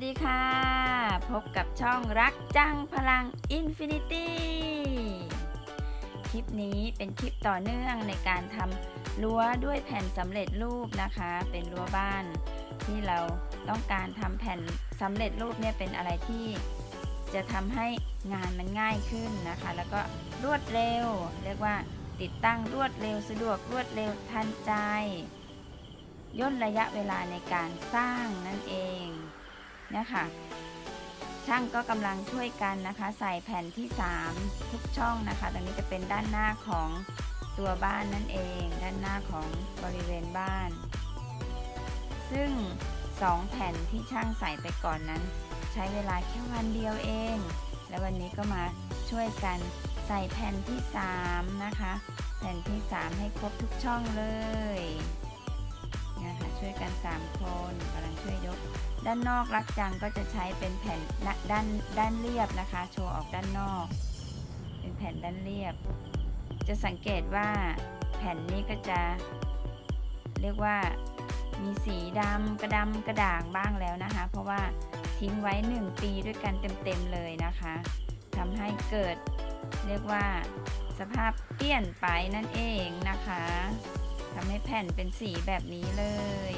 สดีค่ะ พบกับช่องรักจังพลังอินฟินิตี้คลิปนี้เป็นคลิปต่อเนื่องในการทำรั้วด้วยแผ่นสำเร็จรูปนะคะ เป็นรั้วบ้านที่เราต้องการทำแผ่นสำเร็จรูปเนี่ยเป็นอะไรที่ จะทำให้งานมันง่ายขึ้นนะคะ แล้วก็รวดเร็ว เรียกว่าติดตั้งรวดเร็วสะดวกรวดเร็วทันใจ ย่นระยะเวลาในการสร้างนั่นเอง นะคะช่างก็กำลังช่วยกันนะคะ ใส่แผ่นที่ 3 ทุกช่องนะคะ ตรงนี้จะเป็นด้านหน้าของตัวบ้านนั่นเอง ด้านหน้าของบริเวณบ้าน ซึ่ง 2 แผ่นที่ช่างใส่ไปก่อนนั้น ใช้เวลาแค่วันเดียวเอง แล้ววันนี้ก็มาช่วยกันใส่แผ่นที่ 3 นะคะ แผ่นที่ 3 ให้ครบทุกช่องเลย นะคะช่วยกัน 3 คนกำลังช่วยยก ด้านนอกรักจังก็จะใช้เป็นแผ่นด้านด้านด้านเรียบนะคะ โชว์ออกด้านนอก เป็นแผ่นด้านเรียบ จะสังเกตว่าแผ่นนี้ก็จะ เรียกว่ามีสีดำกระดำกระด่างบ้างแล้วนะคะ เพราะว่าทิ้งไว้ 1 ปีด้วยกันเต็มๆเลยนะคะทำให้เกิด เรียกว่าสภาพเปลี่ยนไปนั่นเองนะคะ ทำให้แผ่นเป็นสีแบบนี้เลย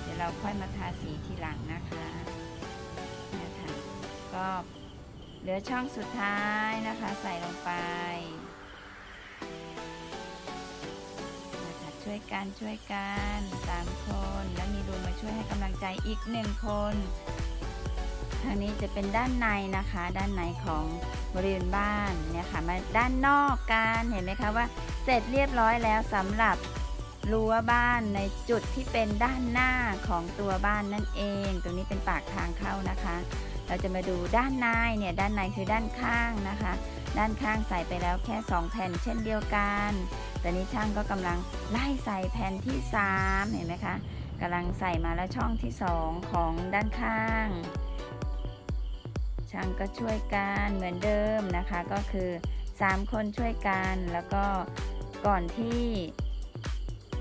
เดี๋ยวเราค่อยมาทาสีทีหลังนะคะนะคะก็เหลือช่องสุดท้ายนะคะ ใส่ลงไปนะคะช่วยกันช่วยกันสามคน แล้วมีลุงมาช่วยให้กำลังใจอีกหนึ่งคนางนี้จะเป็นด้านในนะคะ ด้านในของบริเวณบ้านเนี่ยค่ะมาด้านนอกกันเห็นไหมคะว่า เสร็จเรียบร้อยแล้วสำหรับรั้วบ้านในจุดที่เป็นด้านหน้าของตัวบ้านนั่นเอง ตรงนี้เป็นปากทางเข้านะคะ เราจะมาดูด้านในเนี่ยด้านในคือด้านข้างนะคะ ด้านข้างใส่ไปแล้วแค่ 2 แผ่นเช่นเดียวกันแต่นี้ช่างก็กำลังไล่ใส่แผ่นที่ 3 เห็นไหมคะกำลังใส่มาแล้วช่องที่ 2 ของด้านข้าง ช่างก็ช่วยกันเหมือนเดิมนะคะ ก็คือ 3 คนช่วยกันแล้วก็ก่อนที่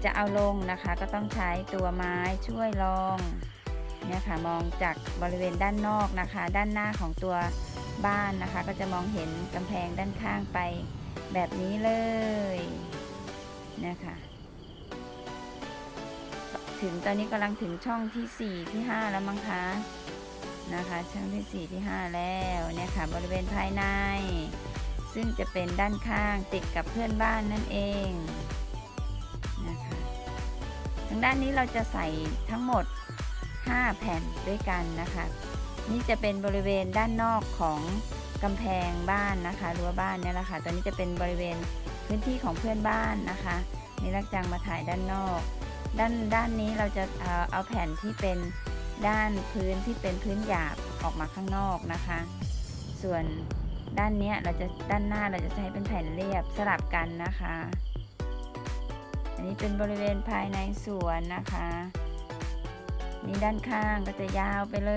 จะเอาลงนะคะ ก็ต้องใช้ตัวไม้ช่วยรองเนี่ยค่ะมองจากบริเวณด้านนอกนะคะ ด้านหน้าของตัวบ้านนะคะ ก็จะมองเห็นกำแพงด้านข้างไปแบบนี้เลยนะคะถึงตอนนี้กำลังถึงช่องที่ 4 ที่ 5 แล้วมั้งคะ นะคะช่องที่ 4 ที่ 5 แล้วเนี่ยค่ะบริเวณภายใน ซึ่งจะเป็นด้านข้างติดกับเพื่อนบ้านนั่นเองนะคะทางด้านนี้เราจะใส่ทั้งหมด 5 แผ่นด้วยกันนะคะนี่จะเป็นบริเวณด้านนอกของกำแพงบ้านนะคะรั้วบ้านเนี่ยแหละค่ะตอนนี้จะเป็นบริเวณพื้นที่ของเพื่อนบ้านนะคะนี่ลักจังมาถ่ายด้านนอก ด้านด้านนี้เราจะเอาเอาแผ่นที่เป็น ด้านพื้นที่เป็นพื้นหยาบออกมาข้างนอกนะคะ ส่วนด้านนี้เราจะด้านหน้าเราจะใช้เป็นแผ่นเรียบสลับกันนะคะ อันนี้เป็นบริเวณภายในสวนนะคะ นี่ด้านข้างก็จะยาวไปเล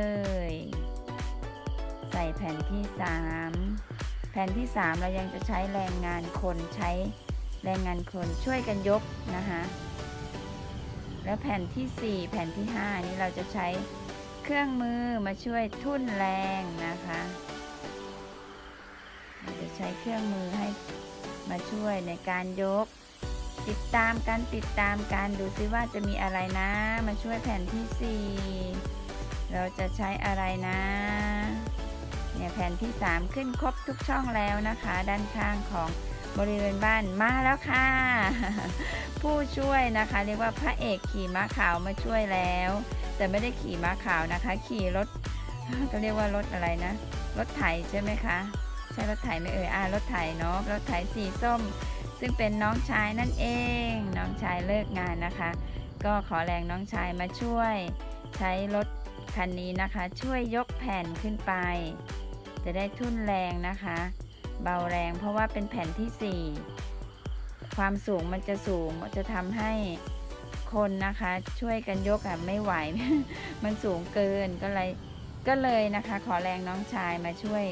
ย ใส่แผ่นที่ 3 แผ่นที่ 3 เรายังจะใช้แรงงานคนใช้แรงงานคนช่วยกันยกนะคะ แล้วแผ่นที่ 4 แผ่นที่ 5 นี้เราจะใช้เครื่องมือมาช่วยทุ่นแรงนะคะเราจะใช้เครื่องมือให้มาช่วยในการยก ติดตามกันติดตามกันดูซิว่าจะมีอะไรนะ มาช่วยแผ่นที่ 4 เราจะใช้อะไรนะเนี่ยแผ่นที่ 3 ขึ้นครบทุกช่องแล้วนะคะ ด้านข้างของ บริเวณบ้านมาแล้วค่ะ ผู้ช่วยนะคะ เรียกว่าพระเอกขี่ม้าขาวมาช่วยแล้ว แต่ไม่ได้ขี่ม้าขาวนะคะ ขี่รถก็เรียกว่ารถอะไรนะ รถไถใช่ไหมคะใช่รถไถไม่เอ่ยอ่ารถไถเนาะรถไถสีส้ม ซึ่งเป็นน้องชายนั่นเอง น้องชายเลิกงานนะคะ ก็ขอแรงน้องชายมาช่วย ใช้รถคันนี้นะคะ ช่วยยกแผ่นขึ้นไป จะได้ทุ่นแรงนะคะ เบาแรง เพราะว่าเป็นแผ่นที่ 4 ความสูงมันจะสูงจะทำให้คนนะคะ ช่วยกันยกอะไม่ไหว มันสูงเกินก็เลยก็เลยนะคะ ขอแรงน้องชายมาช่วย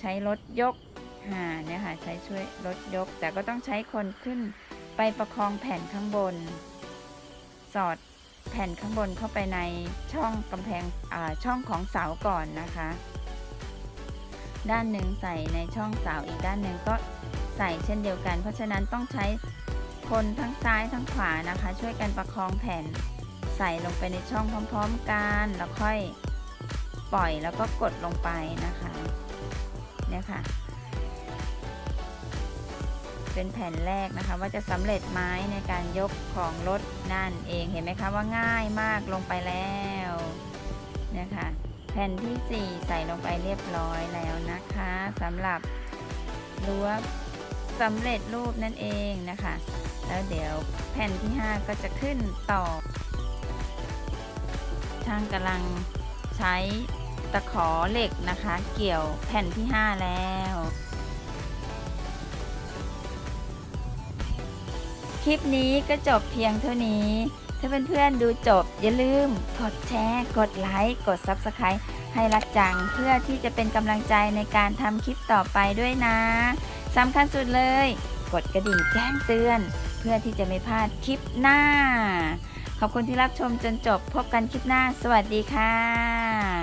ใช้รถยกอ่าเนี่ยค่ะใช้ช่วยรถยก แต่ก็ต้องใช้คนขึ้นไปประคองแผ่นข้างบน สอดแผ่นข้างบนเข้าไปในช่องกำแพงอ่าช่องของเสาก่อนนะคะ ด้านหนึ่งใส่ในช่องเสาอีกด้านหนึ่งก็ใส่เช่นเดียวกัน เพราะฉะนั้นต้องใช้คนทั้งซ้ายทั้งขวานะคะ ช่วยกันประคองแผ่น ใส่ลงไปในช่องพร้อมๆกันแล้วค่อยปล่อยแล้วก็กดลงไปนะคะเนี่ยค่ะ เป็นแผ่นแรกนะคะ ว่าจะสำเร็จไหมในการยกของรถนั่นเองเห็นไหมคะว่าง่ายมากลงไปแล้วเนี่ยค่ะ แผ่นที่ 4 ใส่ลงไปเรียบร้อยแล้วนะคะสำหรับรั้วสำเร็จรูปนั่นเองนะคะ แล้วเดี๋ยวแผ่นที่ 5 ก็จะขึ้นต่อ ช่างกำลังใช้ตะขอเหล็กนะคะ เกี่ยวแผ่นที่ 5 แล้วคลิปนี้ก็จบเพียงเท่านี้ ถ้าเพื่อนๆดูจบ อย่าลืมกดแชร์ กดไลค์ กด Subscribe ให้รักจังเพื่อที่จะเป็นกำลังใจในการทำคลิปต่อไปด้วยนะสำคัญสุดเลย กดกระดิ่งแจ้งเตือน เพื่อที่จะไม่พลาดคลิปหน้า ขอบคุณที่รับชมจนจบพบกันคลิปหน้า สวัสดีค่ะ